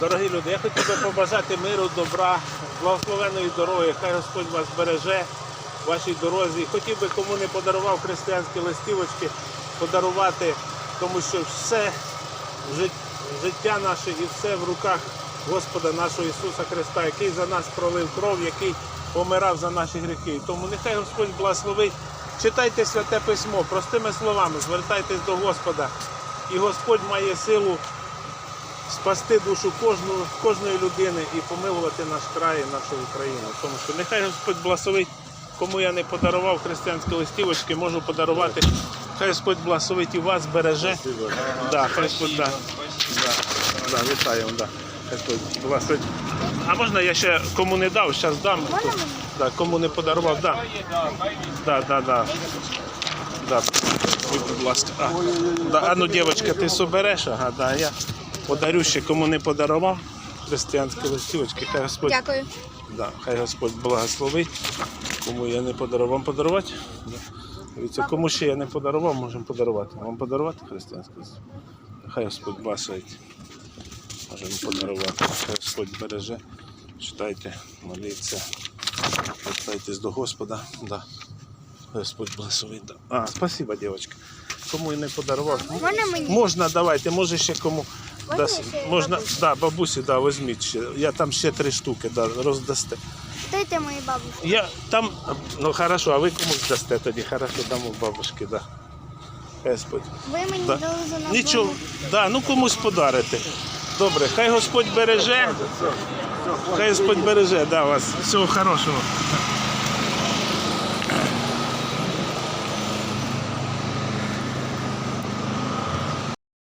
Дорогі люди, я хотів би побажати миру, добра, благословеної дороги. Хай Господь вас береже в вашій дорозі. Хотів би, кому не подарував християнські листівочки, подарувати, тому що все життя наше і все в руках Господа нашого Ісуса Христа, який за нас пролив кров, який помирав за наші гріхи. Тому нехай Господь благословить. Читайте святе письмо, простими словами, звертайтесь до Господа. І Господь має силу спасти душу кожного, кожної людини і помилувати наш край, і нашу Україну. Тому що нехай Господь благословить, кому я не подарував християнські листівочки, можу подарувати. Хай Господь благословить і вас береже. Да, хай Господь, да. Да, вітаємо, да. Хай Господь. А можна я ще кому не дав, зараз дам. Да, кому не подарував, да. Да, да, да. Да. Ой, будь ласка. А, да, а ну, дівчинка, ти собереш? Ага, да, я подарю ще кому не подарував християнські листівочки. Хай Господь, Дякую. да, хай Господь благословить. Кому я не подарував, вам подарувати? Да. Дивіться, кому ще я не подарував, можемо подарувати. Вам подарувати християнські листівки? Хай Господь благословить. Можемо подарувати. Господь береже. Читайте, моліться. Звертайтесь до Господа. Да. Господь благословить. Да. А, спасибо, девочка. Кому я не подарував. Можна давайте, може ще кому. Можна ще можна, бабусі? да, бабусі, да, візьміть ще. Я там ще три штуки да, роздасте. Дайте моїй бабусі. Я там, ну хорошо, а ви комусь дасте тоді, хорошо, дамо бабушки, да. Господь. Ви мені Да. дали за нагоду. Нічого, да, ну комусь подарите. Добре, хай Господь береже. Хай Господь береже, да, вас. Всього хорошого.